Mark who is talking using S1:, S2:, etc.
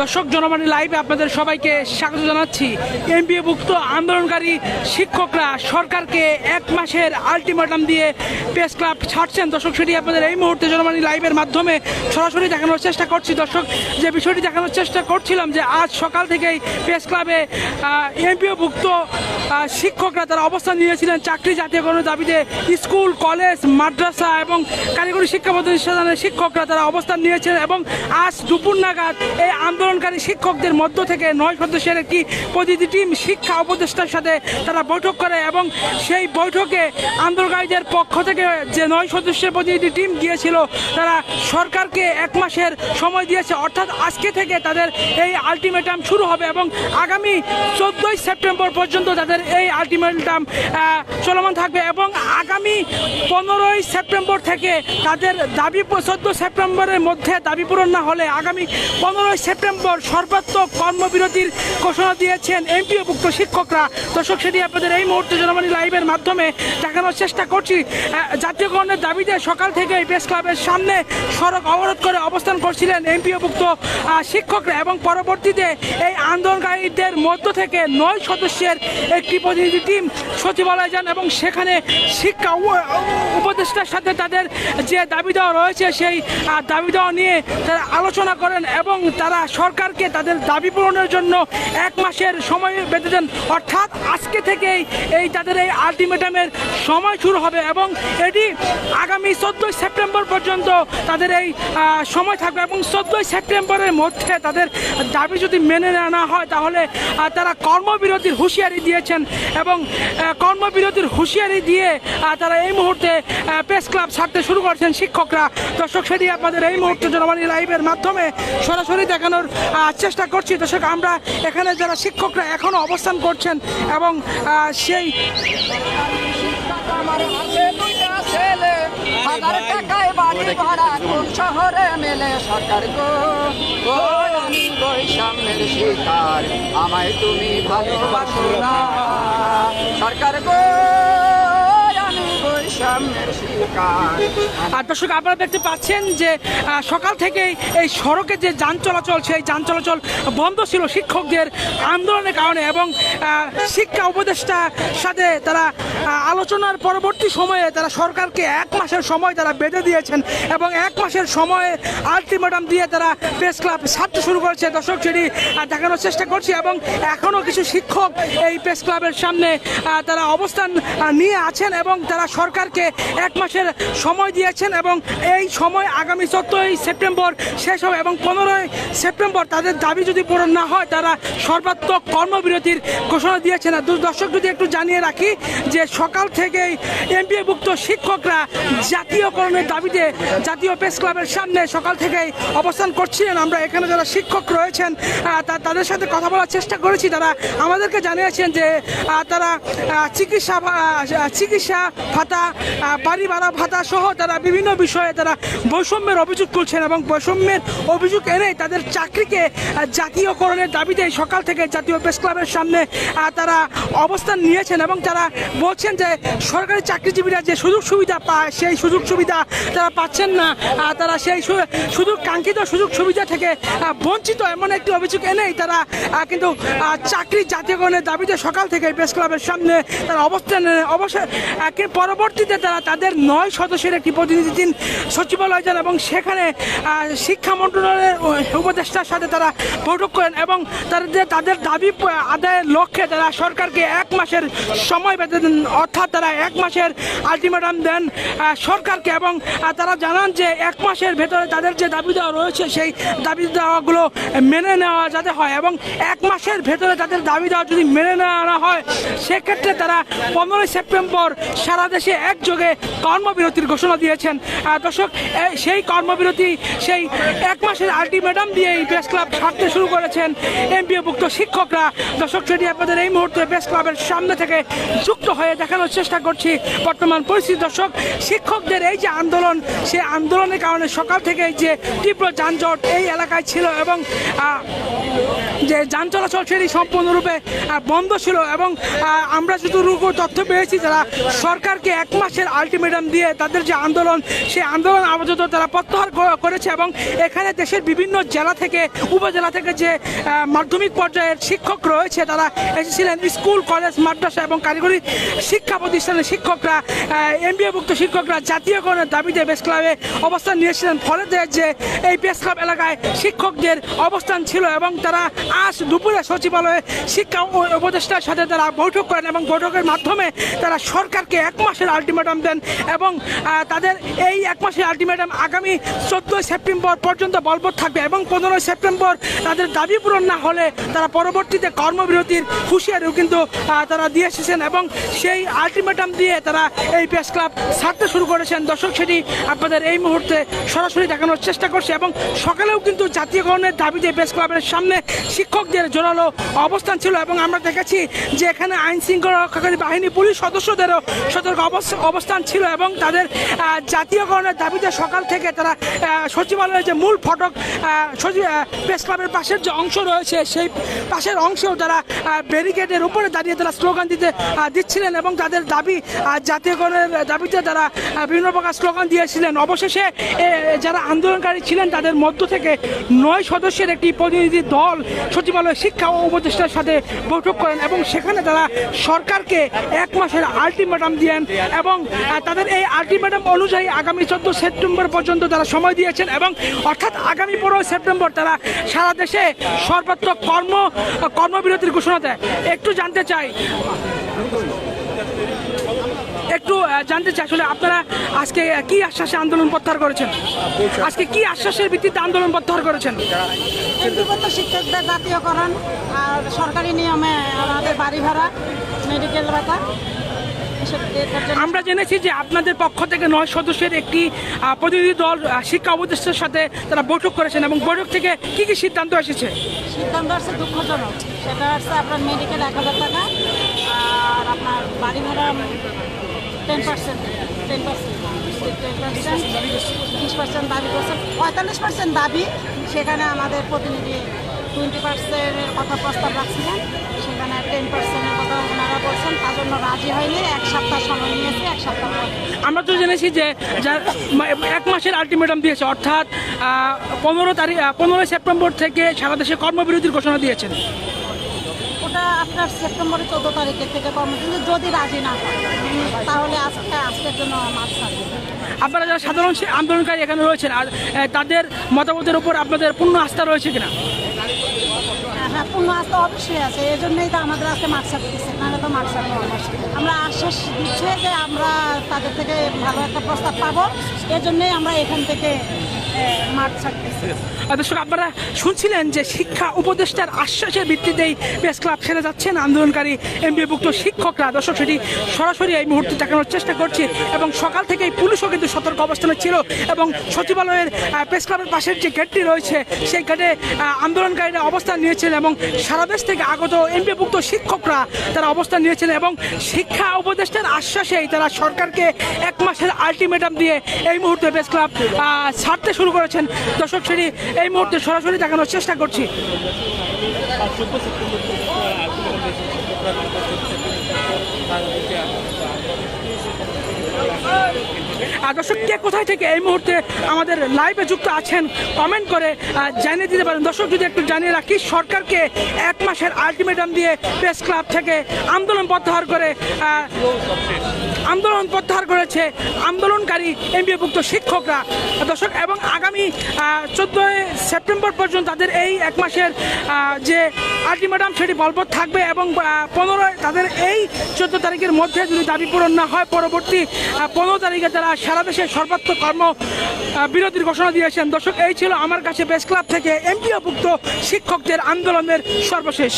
S1: দর্শক জনমানি লাইভে আপনাদের সবাইকে স্বাগত জানাচ্ছি। এমবিএভুক্ত আন্দোলনকারী শিক্ষকরা সরকারকে এক মাসের আলটিমেটাম দিয়ে প্রেস ক্লাব ছাড়ছেন। দর্শক, সেটি আপনাদের এই মুহূর্তে জনমানি লাইভের মাধ্যমে সরাসরি দেখানোর চেষ্টা করছি। দর্শক, যে বিষয়টি দেখানোর চেষ্টা করছিলাম যে আজ সকাল থেকেই প্রেস ক্লাবে এমপিওভুক্ত শিক্ষকরা তারা অবস্থান নিয়েছিলেন চাকরি জাতীয়করণের দাবিতে। স্কুল, কলেজ, মাদ্রাসা এবং কারিগরি শিক্ষা প্রতিষ্ঠানের শিক্ষকরা তারা অবস্থান নিয়েছেন এবং আজ দুপুর নাগাদ এই আন্দোলনকারী শিক্ষকদের মধ্য থেকে নয় সদস্যের একটি প্রতিনিধি টিম শিক্ষা উপদেষ্টার সাথে তারা বৈঠক করে এবং সেই বৈঠকে আন্দোলনকারীদের পক্ষ থেকে যে নয় সদস্যের প্রতিনিধি টিম গিয়েছিল, তারা সরকারকে এক মাসের সময় দিয়েছে। অর্থাৎ আজকে থেকে তাদের এই আলটিমেটাম শুরু হবে এবং আগামী চোদ্দোই সেপ্টেম্বর পর্যন্ত তাদের এই আলটিমেটাম চলমান থাকবে এবং আগামী পনেরোই সেপ্টেম্বর থেকে তাদের দাবি চোদ্দ সেপ্টেম্বরের মধ্যে দাবি পূরণ না হলে আগামী পনেরোই সেপ্টেম্বর সর্বাত্মক কর্মবিরতির ঘোষণা দিয়েছেন এমপিওভুক্ত শিক্ষকরা। দর্শক, সেটি আপনাদের এই মুহূর্তে জনমানি লাইভের মাধ্যমে দেখানোর চেষ্টা করছি। জাতীয়করণের দাবিতে সকাল থেকে প্রেস ক্লাবের সামনে সড়ক অবরোধ করে অবস্থান করছিলেন এমপিওভুক্ত শিক্ষকরা এবং পরবর্তীতে এই আন্দোলনকারীদের মধ্য থেকে নয় সদস্যের একটি প্রতিনিধি টিম সচিবালয় যান এবং সেখানে শিক্ষা উপদেষ্টার সাথে তাদের যে দাবি দেওয়া রয়েছে, সেই দাবি দেওয়া নিয়ে তারা আলোচনা করেন এবং তারা সরকারকে তাদের দাবি পূরণের জন্য এক মাসের সময় বেঁধে দেন। অর্থাৎ আজকে থেকেই এই তাদের এই আলটিমেটামের সময় শুরু হবে এবং এটি আগামী চোদ্দোই সেপ্টেম্বর পর্যন্ত তাদের এই সময় থাকবে এবং চোদ্দোই সেপ্টেম্বরের মধ্যে তাদের দাবি যদি মেনে নেওয়া না হয়, তাহলে তারা কর্মবিরতির হুঁশিয়ারি দিয়েছেন এবং কর্মবিরতির হুঁশিয়ারি দিয়ে আহ, তারা এই মুহূর্তে প্রেস ক্লাব ছাড়তে শুরু করছেন শিক্ষকরা। দর্শক সেটি আপনাদের এই মুহূর্তে জনমানি লাইভের মাধ্যমে সরাসরি দেখানোর চেষ্টা করছি। দর্শক আমরা এখানে যারা শিক্ষকরা এখনও অবস্থান করছেন এবং সেই
S2: ভাড়া মেলে সরকার আমায় তুমি ভালোবাসো না।
S1: আর দর্শক, আপনারা দেখতে পাচ্ছেন যে সকাল থেকেই এই সড়কে যে যান চলাচল, সেই যান চলাচল বন্ধ ছিল শিক্ষকদের আন্দোলনের কারণে এবং শিক্ষা উপদেষ্টার সাথে তারা আলোচনার পরবর্তী সময়ে তারা সরকারকে এক মাসের সময় তারা বেঁধে দিয়েছেন এবং এক মাসের সময়ে আলটিমেটাম দিয়ে তারা প্রেস ক্লাব ছাড়তে শুরু করেছে। দর্শক, সেটি দেখানোর চেষ্টা করছি এবং এখনও কিছু শিক্ষক এই প্রেস ক্লাবের সামনে তারা অবস্থান নিয়ে আছেন এবং তারা সরকারকে এক মাসের সময় দিয়েছেন এবং এই সময় আগামী চোদ্দোই সেপ্টেম্বর শেষ হবে এবং পনেরোই সেপ্টেম্বর তাদের দাবি যদি পূরণ না হয়, তারা সর্বাত্মক কর্মবিরতির ঘোষণা দিয়েছেন। আর দর্শক, যদি একটু জানিয়ে রাখি যে সকাল থেকেই এমপিএভুক্ত শিক্ষকরা জাতীয়করণের দাবিতে জাতীয় প্রেস ক্লাবের সামনে সকাল থেকেই অবস্থান করছিলেন। আমরা এখানে যারা শিক্ষক রয়েছেন তাদের সাথে কথা বলার চেষ্টা করেছি। তারা আমাদেরকে জানিয়েছেন যে তারা চিকিৎসা চিকিৎসা ভাতা বাড়ি ভাড়া ভাতা সহ তারা বিভিন্ন বিষয়ে তারা বৈষম্যের অভিযোগ তুলছেন এবং বৈষম্যের অভিযোগ এনে তাদের চাকরিকে জাতীয়করণের দাবিতে সকাল থেকে জাতীয় প্রেস ক্লাবের সামনে তারা অবস্থান নিয়েছেন এবং তারা বলছেন যে সরকারি চাকরিজীবীরা যে সুযোগ সুবিধা পায়, সেই সুযোগ সুবিধা তারা পাচ্ছেন না। তারা সেই সুযোগ, কাঙ্ক্ষিত সুযোগ সুবিধা থেকে বঞ্চিত এমন একটি অভিযোগ এনেই তারা কিন্তু চাকরি জাতীয়করণের দাবিতে সকাল থেকে প্রেস ক্লাবের সামনে তারা অবস্থান অবশ্যই পরবর্তীতে তারা তাদের নয় সদস্যের একটি প্রতিনিধি দিন সচিবালয় যান এবং সেখানে শিক্ষা মন্ত্রণালয়ের উপদেষ্টার সাথে তারা বৈঠক করেন এবং তাদের তাদের দাবি আদায়ের লক্ষ্যে তারা সরকারকে এক মাসের সময় বেঁধে দেন, অর্থাৎ তারা এক মাসের আলটিমেটাম দেন সরকারকে এবং তারা জানান যে এক মাসের ভেতরে তাদের যে দাবি দেওয়া রয়েছে, সেই দাবি দেওয়াগুলো মেনে নেওয়া যাতে হয় এবং এক মাসের ভেতরে তাদের দাবি দেওয়া যদি মেনে নেওয়া হয়, সেক্ষেত্রে তারা পনেরোই সেপ্টেম্বর সারা দেশে একযোগে কর্মবিরতির ঘোষণা দিয়েছেন। দর্শক সেই কর্মবিরতি সেই এক মাসের আলটিমেটাম দিয়ে এই প্রেস ক্লাব ছাড়তে শুরু করেছেন এমপিওভুক্ত শিক্ষকরা। দর্শক সেটি আপনাদের এই মুহূর্তে প্রেস ক্লাবের সামনে থেকে যুক্ত হয়ে দেখানোর চেষ্টা করছি, বর্তমান পরিস্থিতি, দর্শক, শিক্ষকদের এই যে আন্দোলন, সেই আন্দোলনের কারণে সকাল থেকে যে তীব্র যানজট এই এলাকায় ছিল এবং যে যান চলাচল সেটি সম্পূর্ণরূপে বন্ধ ছিল এবং আমরা শুধু তথ্য পেয়েছি যারা সরকারকে এক মাসের আলটিমেটাম দিয়ে তাদের যে আন্দোলন, সেই আন্দোলন আপাতত তারা প্রত্যাহার করেছে এবং এখানে দেশের বিভিন্ন জেলা থেকে, উপজেলা থেকে যে মাধ্যমিক পর্যায়ের শিক্ষক রয়েছে, তারা এসেছিলেন স্কুল, কলেজ, মাদ্রাসা এবং কারিগরি শিক্ষা প্রতিষ্ঠানের শিক্ষকরা এমবিএভুক্ত শিক্ষকরা জাতীয়করণের দাবিতে প্রেস ক্লাবে অবস্থান নিয়েছিলেন। ফলে যে এই প্রেস ক্লাব এলাকায় শিক্ষকদের অবস্থান ছিল এবং তারা আজ দুপুরে সচিবালয়ে শিক্ষা উপদেষ্টার সাথে তারা বৈঠক করেন এবং বৈঠকের মাধ্যমে তারা সরকারকে এক মাসের আলটিমেটাম দেন এবং তাদের এই এক মাসের আলটিমেটাম আগামী চোদ্দোই সেপ্টেম্বর পর্যন্ত বলবৎ থাকবে এবং পনেরোই সেপ্টেম্বর তাদের দাবি পূরণ না হলে তারা পরবর্তীতে কর্মবিরতির হুঁশিয়ারিও কিন্তু তারা দিয়ে এসেছেন এবং সেই আলটিমেটাম দিয়ে তারা এই প্রেস ক্লাব ছাড়তে শুরু করেছেন। দর্শক, সেটি আপনাদের এই মুহূর্তে সরাসরি দেখানোর চেষ্টা করছে এবং সকালেও কিন্তু জাতীয়করণের দাবিতে প্রেস ক্লাবের সামনে শিক্ষকদের জোরালো অবস্থান ছিল এবং আমরা দেখেছি যে এখানে আইন শৃঙ্খলা রক্ষাকারী বাহিনী, পুলিশ সদস্যদেরও সতর্ক অবস্থান ছিল এবং তাদের জাতীয়করণের দাবিতে সকাল থেকে তারা সচিবালয়ের যে মূল ফটক প্রেস ক্লাবের পাশের যে অংশ রয়েছে, সেই পাশের অংশেও তারা ব্যারিকেডের উপরে দাঁড়িয়ে তারা স্লোগান দিতে দিচ্ছিলেন এবং তাদের দাবি জাতীয়করণের দাবিতে তারা বিভিন্ন প্রকার স্লোগান দিয়েছিলেন। অবশেষে যারা আন্দোলনকারী ছিলেন তাদের মধ্য থেকে নয় সদস্যের একটি প্রতিনিধি দল সচিবালয় শিক্ষা ও উপদেষ্টার সাথে বৈঠক করেন এবং সেখানে তারা সরকারকে এক মাসের আলটিমেটাম দিয়েন এবং তাদের এই আলটিমেটাম অনুযায়ী আগামী চোদ্দ সেপ্টেম্বর পর্যন্ত তারা সময় দিয়েছেন এবং অর্থাৎ আগামী পনেরোই সেপ্টেম্বর তারা সারা দেশে সর্বত্র কর্ম, কর্মবিরতির ঘোষণা দেয়। একটু জানতে চাই একটু জানতে চাই আসলে আপনারা আজকে কি আশ্বাসে আন্দোলন প্রত্যাহার করেছেন? আজকে কি আশ্বাসের ভিত্তিতে আন্দোলন প্রত্যাহার করেছেন?
S3: শিক্ষকদের জাতীয়করণ আর সরকারি নিয়মে আমাদের বাড়ি ভাড়া মেডিকেল ভাতা
S1: আমরা জেনেছি যে আপনাদের পক্ষ থেকে নয় সদস্যের একটি প্রতিনিধি দল শিক্ষা উপদেষ্টার সাথে তারা বৈঠক করেছেন এবং বৈঠক থেকে কি কি সিদ্ধান্ত এসেছে?
S3: সিদ্ধান্ত হচ্ছে দুঃখজনক। সেটা হচ্ছে আপনার মেডিকেল এক হাজার টাকা আর আপনার বাড়ি ভাড়া ten percent ten percent ten percent percent দাবি করছে পঁয়তাল্লিশ পার্সেন্ট দাবি। সেখানে আমাদের প্রতিনিধি টোয়েন্টি পার্সেন্টের কথা প্রস্তাব রাখছিলেন। সেখানে টেন পার্সেন্টের কথা ওনারা বলছেন, তার জন্য রাজি হয়নি। এক সপ্তাহ সময় নিয়েছে, এক সপ্তাহ
S1: আমরা তো জেনেছি যে এক মাসের আলটিমেটাম দিয়েছে, অর্থাৎ পনেরো তারিখ পনেরোই সেপ্টেম্বর থেকে সারা দেশে কর্মবিরতির ঘোষণা দিয়েছেন।
S3: আপনার সেপ্টেম্বরের চোদ্দ তারিখের থেকে কর্মসূচি যদি রাজি না হয় তাহলে আজকে আজকের জন্য মাছ
S1: আপনারা যারা সাধারণ আন্দোলনকারী এখানে রয়েছেন আর তাদের মতামতের উপর আপনাদের পূর্ণ আস্থা রয়েছে কিনা?
S3: হ্যাঁ পূর্ণ আস্থা অবশ্যই আছে। এই জন্যই তো আমাদের আজকে মাছ ছাড়তেছে নাহলে তো ছাড়বো আমরা আশ্বাস দিচ্ছে যে আমরা তাদের থেকে ভালো একটা প্রস্তাব পাবো। এই জন্যই আমরা এখান থেকে
S1: আপনারা শুনছিলেন যে শিক্ষা উপদেষ্টার আশ্বাসের ভিত্তিতেই প্রেস ক্লাব ছেড়ে যাচ্ছেন আন্দোলনকারী এমবিভুক্ত শিক্ষকরা। দর্শক, সেটি সরাসরি এই মুহূর্তে দেখানোর চেষ্টা করছি এবং সকাল থেকেই পুলিশও কিন্তু সতর্ক অবস্থানে ছিল এবং সচিবালয়ের প্রেস ক্লাবের পাশের যে গেটটি রয়েছে, সেই গেটে আন্দোলনকারীরা অবস্থান নিয়েছেন এবং সারা দেশ থেকে আগত এমপিভুক্ত শিক্ষকরা তারা অবস্থান নিয়েছেন এবং শিক্ষা উপদেষ্টার আশ্বাসেই তারা সরকারকে এক মাসের আলটিমেটাম দিয়ে এই মুহূর্তে প্রেস ক্লাব ছাড়তে শুরু করেছেন দর্শক সেটি এই মুহূর্তে সরাসরি দেখানোর চেষ্টা করছি। আর দর্শক, কে কোথায় থেকে এই মুহূর্তে আমাদের লাইভে যুক্ত আছেন কমেন্ট করে জানিয়ে দিতে পারেন। দর্শক, যদি একটু জানিয়ে রাখি, সরকারকে এক মাসের আলটিমেটাম দিয়ে প্রেস ক্লাব থেকে আন্দোলন প্রত্যাহার করে আন্দোলন প্রত্যাহার করেছে আন্দোলনকারী এমবিএভুক্ত শিক্ষকরা। দর্শক, এবং আগামী চোদ্দোই সেপ্টেম্বর পর্যন্ত তাদের এই এক মাসের যে আলটিমেটাম, সেটি বলবৎ থাকবে এবং পনেরোই, তাদের এই চোদ্দ তারিখের মধ্যে যদি দাবি পূরণ না হয়, পরবর্তী পনেরো তারিখে তারা সারা দেশে সর্বাত্মক কর্ম বিরতির ঘোষণা দিয়েছেন। দর্শক, এই ছিল আমার কাছে প্রেস ক্লাব থেকে এমপিওভুক্ত শিক্ষকদের আন্দোলনের সর্বশেষ।